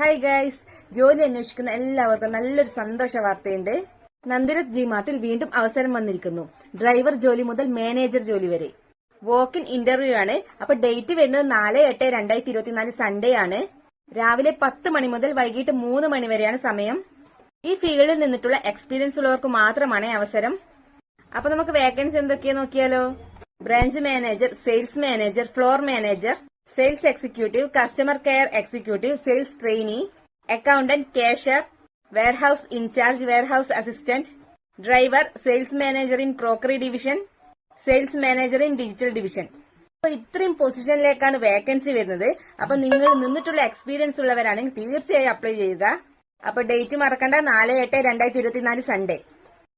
Hi guys ജോലി അന്വേഷിക്കുന്ന എല്ലാവർക്കും നല്ലൊരു സന്തോഷ വാർത്തയുണ്ട്. നന്ദിരത് ജി മാർട്ടിൽ വീണ്ടും അവസരം വന്നിരിക്കുന്നു. ഡ്രൈവർ ജോലി മുതൽ മാനേജർ ജോലി വരെ. വോക്ക് ഇൻ ഇന്റർവ്യൂ ആണ്. അപ്പൊ ഡേറ്റ് വരുന്നത് നാല് എട്ട് രണ്ടായിരത്തി ഇരുപത്തിനാല് സൺഡേ ആണ്. രാവിലെ പത്ത് മണി മുതൽ വൈകിട്ട് മൂന്ന് മണി വരെയാണ് സമയം. ഈ ഫീൽഡിൽ നിന്നിട്ടുള്ള എക്സ്പീരിയൻസ് ഉള്ളവർക്ക് മാത്രമാണ് അവസരം. അപ്പൊ നമുക്ക് വേക്കൻസി എന്തൊക്കെയാ നോക്കിയാലോ? Branch manager sales manager floor manager sales executive customer care executive sales trainee accountant cashier warehouse incharge warehouse assistant driver sales manager in crockery division sales manager in digital division അപ്പൊ ഇത്രയും പൊസിഷനിലേക്കാണ് vacancy വരുന്നത്. അപ്പൊ നിങ്ങൾ നിന്നിട്ടുള്ള experience ഉള്ളവരാണെങ്കിൽ തീർച്ചയായും apply ചെയ്യുക. അപ്പൊ date മറക്കണ്ട. നാല് എട്ട് രണ്ടായിരത്തി ഇരുപത്തിനാല് സൺഡേ